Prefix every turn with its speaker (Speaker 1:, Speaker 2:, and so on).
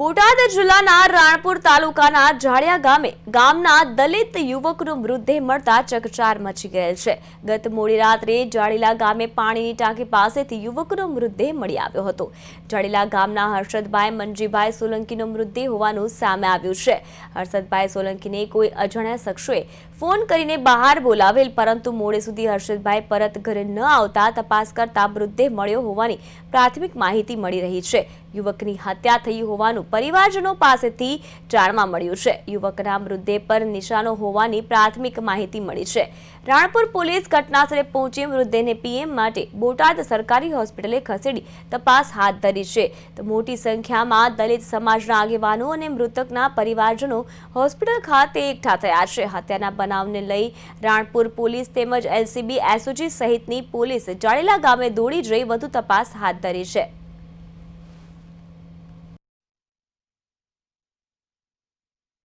Speaker 1: બોટાદ જિલ્લાના રાણપુર તાલુકાના જાળિયા ગામે ગામના દલિત યુવકનો મૃતદેહ મળતા ચકચાર મચી ગયેલ છે. ગત મોડી રાત્રે જાડીલા ગામે પાણીની ટાંકી પાસેથી યુવકનો મૃતદેહ મળી આવ્યો હતો. જાડીલા ગામના હર્ષદભાઈ મંજીભાઈ સોલંકીનો મૃતદેહ હોવાનું સામે આવ્યું છે. હર્ષદભાઈ સોલંકીને કોઈ અજાણ્યા શખ્સોએ ફોન કરીને બહાર બોલાવેલ, પરંતુ મોડે સુધી હર્ષદભાઈ પરત ઘરે ન આવતા તપાસ કરતા મૃતદેહ મળ્યો હોવાની પ્રાથમિક માહિતી મળી રહી છે. યુવકની હત્યા થઈ હોવાનું પરિવારજનો પાસેથી જાણવા મળ્યું છે. યુવકના મૃતદેહ પર નિશાનો હોવાની પ્રાથમિક માહિતી મળી છે. રાણપુર પોલીસ ઘટનાસ્થળે પહોંચી મૃતદેહને પીએમ માટે બોટાદ સરકારી હોસ્પિટલે ખસેડી તપાસ હાથ ધરી છે. તો મોટી સંખ્યામાં દલિત સમાજના આગેવાનો અને મૃતકના પરિવારજનો હોસ્પિટલ ખાતે એકઠા થયા છે. હત્યાના બનાવને લઈ રાણપુર પોલીસ તેમજ એલસીબી એસઓજી સહિતની પોલીસ જાડેલા ગામે દોડી જઈ વધુ તપાસ હાથ ધરી છે.